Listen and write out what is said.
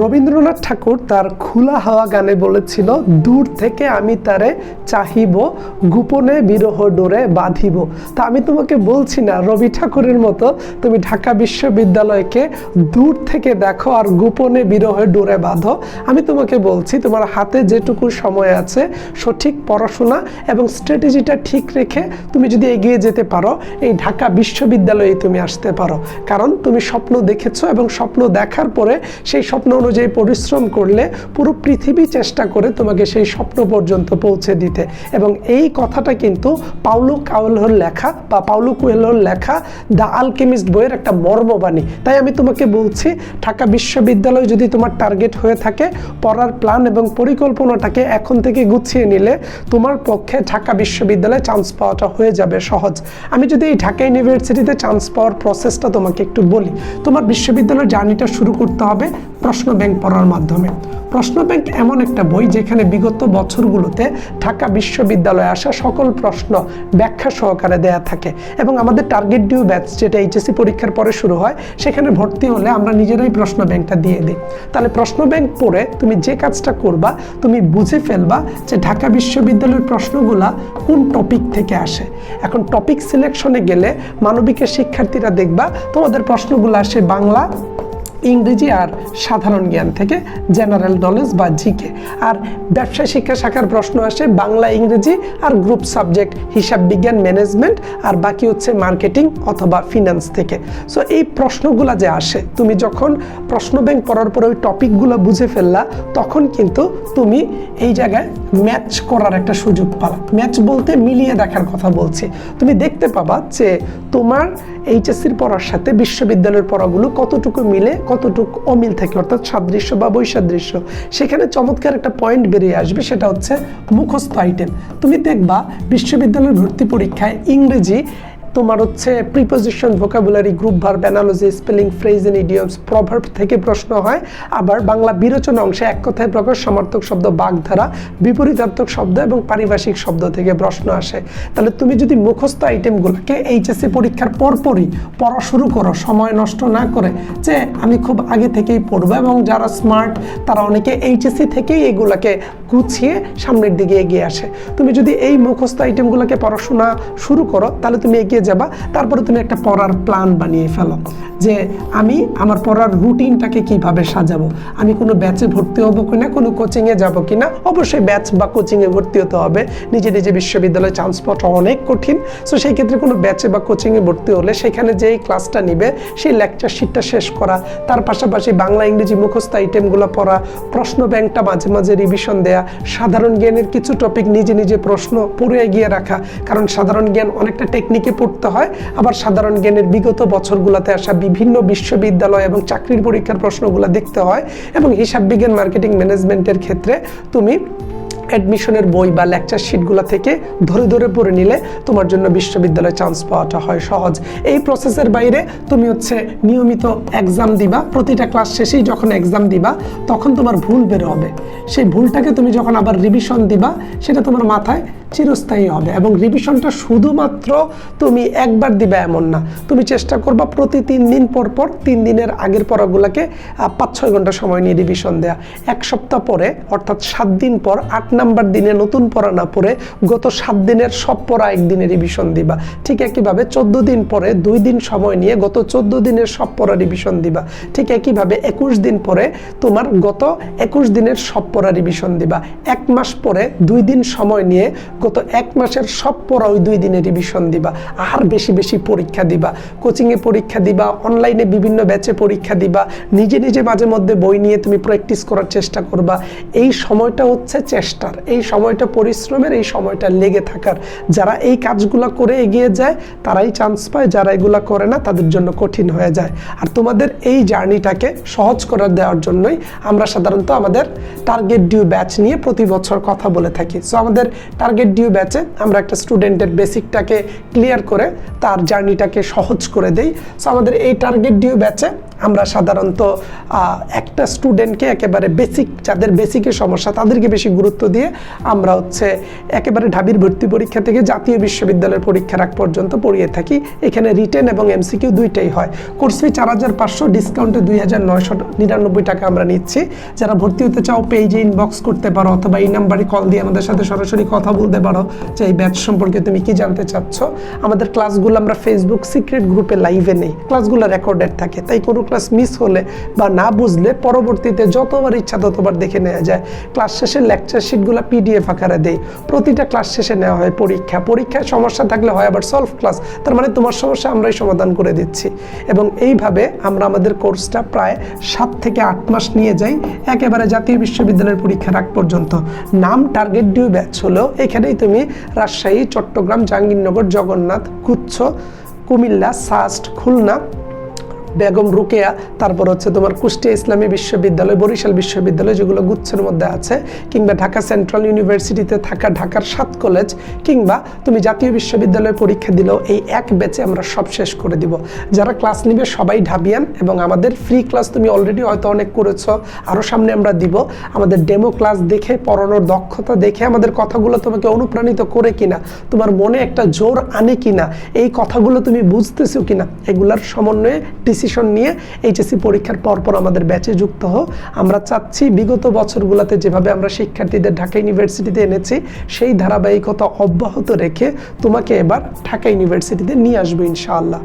রবীন্দ্রনাথ ঠাকুর তার খোলা হাওয়া গানে বলেছিল, দূর থেকে আমি তারে চাহিব, গোপনে বিরহ ডোরে বাঁধিব। তা আমি তোমাকে বলছি না, রবি ঠাকুরের মতো তুমি ঢাকা বিশ্ববিদ্যালয়কে দূর থেকে দেখো আর গোপনে বিরহে ডোরে বাঁধো। আমি তোমাকে বলছি, তোমার হাতে যেটুকু সময় আছে, সঠিক পড়াশোনা এবং স্ট্র্যাটেজিটা ঠিক রেখে তুমি যদি এগিয়ে যেতে পারো, এই ঢাকা বিশ্ববিদ্যালয়ে তুমি আসতে পারো। কারণ তুমি স্বপ্ন দেখেছ এবং স্বপ্ন দেখার পরে সেই স্বপ্ন অনুযায়ী পরিশ্রম করলে পুরো পৃথিবী চেষ্টা করে তোমাকে সেই স্বপ্ন পর্যন্ত পৌঁছে দিতে। এবং এই কথাটা কিন্তু পাউলো কাউলহর লেখা বা পাউলো কুয়েলহর লেখা দ্য আলকেমিস্ট বইয়ের একটা মর্মবাণী। তাই আমি তোমাকে বলছি, ঢাকা বিশ্ববিদ্যালয় যদি তোমার টার্গেট হয়ে থাকে, পড়ার প্ল্যান এবং পরিকল্পনাটাকে এখন থেকে গুছিয়ে নিলে তোমার পক্ষে ঢাকা বিশ্ববিদ্যালয়ে চান্স পাওয়াটা হয়ে যাবে সহজ। আমি যদি এই ঢাকা ইউনিভার্সিটিতে চান্স পাওয়ার প্রসেসটা তোমাকে একটু বলি। তোমার বিশ্ববিদ্যালয়ের জার্নিটা শুরু করতে হবে প্রশ্ন ব্যাংক পড়ার মাধ্যমে। প্রশ্ন ব্যাংক এমন একটা বই যেখানে বিগত বছরগুলোতে ঢাকা বিশ্ববিদ্যালয়ে আসা সকল প্রশ্ন ব্যাখ্যা সহকারে দেয়া থাকে এবং আমাদের টার্গেট ডিউ ব্যাচ যেটা এইচএসসি পরীক্ষার পরে শুরু হয়, সেখানে ভর্তি হলে আমরা নিজেরাই প্রশ্ন ব্যাংকটা দিয়ে দিই। তাহলে প্রশ্ন ব্যাংক পড়ে তুমি যে কাজটা করবা, তুমি বুঝে ফেলবা যে ঢাকা বিশ্ববিদ্যালয়ের প্রশ্নগুলা কোন টপিক থেকে আসে। এখন টপিক সিলেকশনে গেলে মানবিকের শিক্ষার্থীরা দেখবা তোমাদের প্রশ্নগুলো আসে বাংলা ইংরেজি আর সাধারণ জ্ঞান থেকে জেনারেল নলেজ বা জিকে। আর ব্যবসায় শিক্ষা শাখার প্রশ্ন আসে, বাংলা ইংরেজি আর গ্রুপ সাবজেক্ট, হিসাব বিজ্ঞান ম্যানেজমেন্ট আর বাকি হচ্ছে মার্কেটিং অথবা ফিনান্স থেকে। সো এই প্রশ্নগুলো যে আসে, তুমি যখন প্রশ্ন ব্যাংক পড়ার পরে ওই টপিকগুলো বুঝে ফেললা, তখন কিন্তু তুমি এই জায়গায় ম্যাচ করার একটা সুযোগ পালা। ম্যাচ বলতে মিলিয়ে দেখার কথা বলছি। তুমি দেখতে পাবা যে তোমার এইচএসসির পড়ার সাথে বিশ্ববিদ্যালয়ের পড়াগুলো কতটুকু মিলে, কতটুকু অমিল থাকে, অর্থাৎ সাদৃশ্য বা বৈসাদৃশ্য, সেখানে চমৎকার একটা পয়েন্ট বেরিয়ে আসবে, সেটা হচ্ছে মুখস্থ আইটেম তুমি দেখবা বিশ্ববিদ্যালয়ের ভর্তি পরীক্ষায় ইংরেজি তোমার হচ্ছে preposition vocabulary group verb analogy spelling phrase and idioms proverb থেকে প্রশ্ন হয়। আবার বাংলা বিরোচনা অংশে এক কথায় প্রকাশ, সমার্থক শব্দ, বাগধারা, বিপরীতার্থক শব্দ এবং পারিভাষিক শব্দ থেকে প্রশ্ন আসে। তাহলে তুমি যদি মুখস্থ আইটেমগুলোকে এইচএসসি পরীক্ষার পরপরই পড়া শুরু করো, সময় নষ্ট না করে, যে আমি খুব আগে থেকেই পড়ব এবং যারা স্মার্ট তারা অনেকে এইচএসসি থেকেই এগুলাকে গুছিয়ে সামনের দিকে এগিয়ে আসে। তুমি যদি এই মুখস্থ আইটেমগুলোকে পড়াশোনা শুরু করো, তাহলে তুমি এগিয়ে যাবা, তারপরে তুমি একটা পড়ার প্ল্যান বানিয়ে ফেলো যে আমি আমার পড়ার রুটিনটাকে কীভাবে সাজাবো। আমি কোনো ব্যাচে ভর্তি হব কিনা, কোনো কোচিংয়ে যাব কিনা? অবশ্যই ব্যাচ বা কোচিংয়ে ভর্তি হতে হবে। নিজে নিজে বিশ্ববিদ্যালয়ে চান্স পাওয়াটা অনেক কঠিন। সো সেই ক্ষেত্রে কোনো ব্যাচে বা কোচিংয়ে ভর্তি হলে সেখানে যেই ক্লাসটা নিবে, সেই লেকচার শিটটা শেষ করা। তার পাশাপাশি বাংলা, ইংরেজি মুখস্থ আইটেমগুলো পড়া, প্রশ্ন ব্যাংকটা মাঝে মাঝে রিভিশন দেয়া, সাধারণ জ্ঞানের কিছু টপিক নিজে নিজে প্রশ্ন পড়ে এগিয়ে রাখা। কারণ সাধারণ জ্ঞান অনেকটা টেকনিকে পড়তে হয়। আবার সাধারণ জ্ঞানের বিগত বছরগুলোতে আসা বিভিন্ন বিশ্ববিদ্যালয় এবং চাকরির পরীক্ষার প্রশ্নগুলো দেখতে হয় এবং হিসাব বিজ্ঞান মার্কেটিং ম্যানেজমেন্টের ক্ষেত্রে তুমি অ্যাডমিশনের বই বা লেকচার শিটগুলো থেকে ধরে ধরে পড়ে নিলে তোমার জন্য বিশ্ববিদ্যালয়ে চান্স পাওয়াটা হয় সহজ। এই প্রসেসের বাইরে তুমি হচ্ছে নিয়মিত এক্সাম দিবা। প্রতিটা ক্লাস শেষেই যখন এক্সাম দিবা, তখন তোমার ভুল বের হবে। সেই ভুলটাকে তুমি যখন আবার রিভিশন দিবা, সেটা তোমার মাথায় চিরস্থায়ী হবে এবং রিভিশনটা শুধুমাত্র তুমি একবার দিবা এমন না। তুমি চেষ্টা করবা প্রতি তিন দিন পর পর, তিন দিনের আগের পড়াগুলোকে পাঁচ, ছয় ঘণ্টা সময় নিয়ে রিভিশন দেয়া। এক সপ্তাহ পরে, অর্থাৎ সাত দিন পর, আট নাম্বার দিনে নতুন পড়া না পড়ে, গত সাত দিনের সব পড়া একদিনে রিভিশন দিবা। ঠিক একইভাবে চোদ্দ দিন পরে দুই দিন সময় নিয়ে গত চোদ্দ দিনের সব পড়া রিভিশন দিবা। ঠিক একইভাবে একুশ দিন পরে তোমার গত একুশ দিনের সব পড়া রিভিশন দিবা। এক মাস পরে দুই দিন সময় নিয়ে গত এক মাসের সব পড়া ওই দুই দিনে রিভিশন দিবা। আর বেশি বেশি পরীক্ষা দিবা। কোচিংয়ে পরীক্ষা দিবা অনলাইনে বিভিন্ন ব্যাচে পরীক্ষা দিবা। নিজে নিজে মাঝে মধ্যে বই নিয়ে তুমি প্র্যাকটিস করার চেষ্টা করবা। এই সময়টা হচ্ছে চেষ্টার। এই সময়টা পরিশ্রমের, এই সময়টা লেগে থাকার। যারা এই কাজগুলো করে এগিয়ে যায়, তারাই চান্স পায়। যারা এগুলো করে না, তাদের জন্য কঠিন হয়ে যায়। আর তোমাদের এই জার্নিটাকে সহজ করে দেওয়ার জন্যই আমরা সাধারণত আমাদের টার্গেট ডিউ ব্যাচ নিয়ে প্রতি বছর কথা বলে থাকি। সো আমাদের টার্গেট ডিউ ব্যাচে আমরা একটা স্টুডেন্টের বেসিকটাকে ক্লিয়ার করে তার জার্নিটাকে সহজ করে দেই। সো আমাদের এই টার্গেট ডিউ ব্যাচে আমরা সাধারণত একটা স্টুডেন্টকে একেবারে বেসিক যাদের বেসিকের সমস্যা তাদেরকে বেশি গুরুত্ব দিয়ে আমরা হচ্ছে একেবারে ঢাবির ভর্তি পরীক্ষা থেকে জাতীয় বিশ্ববিদ্যালয়ের পরীক্ষার আগ পর্যন্ত পড়িয়ে থাকি। এখানে রিটেন এবং এমসিকিউ দুইটাই হয়। কোর্স ফি চার হাজার পাঁচশো ডিসকাউন্টে দুই হাজার নয়শো নিরানব্বই টাকা আমরা নিচ্ছি। যারা ভর্তি হতে চাও পেজে ইনবক্স করতে পারো অথবা এই নাম্বারে কল দিয়ে আমাদের সাথে সরাসরি কথা বলতে পারো যে এই ব্যাচ সম্পর্কে তুমি কি জানতে চাচ্ছ। আমাদের ক্লাসগুলো আমরা ফেসবুক সিক্রেট গ্রুপে লাইভে নেই। ক্লাসগুলো রেকর্ডেড থাকে। তাই কোনো ক্লাস মিস হলে বা না বুঝলে পরবর্তীতে যতবার ইচ্ছা ততবার দেখে নেওয়া যায়। ক্লাস শেষে লেকচার শিটগুলো পিডিএফ আকারে দেই। প্রতিটা ক্লাস শেষে নেওয়া হয় পরীক্ষা। পরীক্ষায় সমস্যা থাকলে হয় আবার সলভ ক্লাস তার মানে তোমার সমস্যা আমরাই সমাধান করে দিচ্ছি। এবং এইভাবে আমরা আমাদের কোর্সটা প্রায় সাত থেকে আট মাস নিয়ে যাই। একেবারে জাতীয় বিশ্ববিদ্যালয়ের পরীক্ষার আগ পর্যন্ত। নাম টার্গেট ডিউ ব্যাচ হলো এখানেই তুমি রাজশাহী চট্টগ্রাম জাহাঙ্গীরনগর জগন্নাথ কুচ্ছ কুমিল্লা সাস্ট খুলনা বেগম রুকেয়া, তারপর হচ্ছে তোমার কুষ্টিয়া ইসলামী বিশ্ববিদ্যালয়, বরিশাল বিশ্ববিদ্যালয় যেগুলো গুচ্ছের মধ্যে আছে, কিংবা ঢাকা সেন্ট্রাল ইউনিভার্সিটিতে থাকা ঢাকার সাত কলেজ কিংবা তুমি জাতীয় বিশ্ববিদ্যালয়ে পরীক্ষা দিলেও এই এক ব্যাচে আমরা সব শেষ করে দিব। যারা ক্লাস নিবে সবাই ঢাবিয়ান, এবং আমাদের ফ্রি ক্লাস তুমি অলরেডি হয়তো অনেক করেছ আরও সামনে আমরা দিব। আমাদের ডেমো ক্লাস দেখে, পড়ানোর দক্ষতা দেখে, আমাদের কথাগুলো তোমাকে অনুপ্রাণিত করে কিনা, তোমার মনে একটা জোর আনে কিনা, এই কথাগুলো তুমি বুঝতেছো কিনা, এগুলার সমন্বয়ে ডিসিশন নিয়ে এইচএসসি পরীক্ষার পরপর আমাদের ব্যাচে যুক্ত হো আমরা চাচ্ছি বিগত বছরগুলোতে যেভাবে আমরা শিক্ষার্থীদের ঢাকা ইউনিভার্সিটিতে এনেছি, সেই ধারাবাহিকতা অব্যাহত রেখে তোমাকে এবার ঢাকা ইউনিভার্সিটিতে নিয়ে আসব ইনশাআল্লাহ।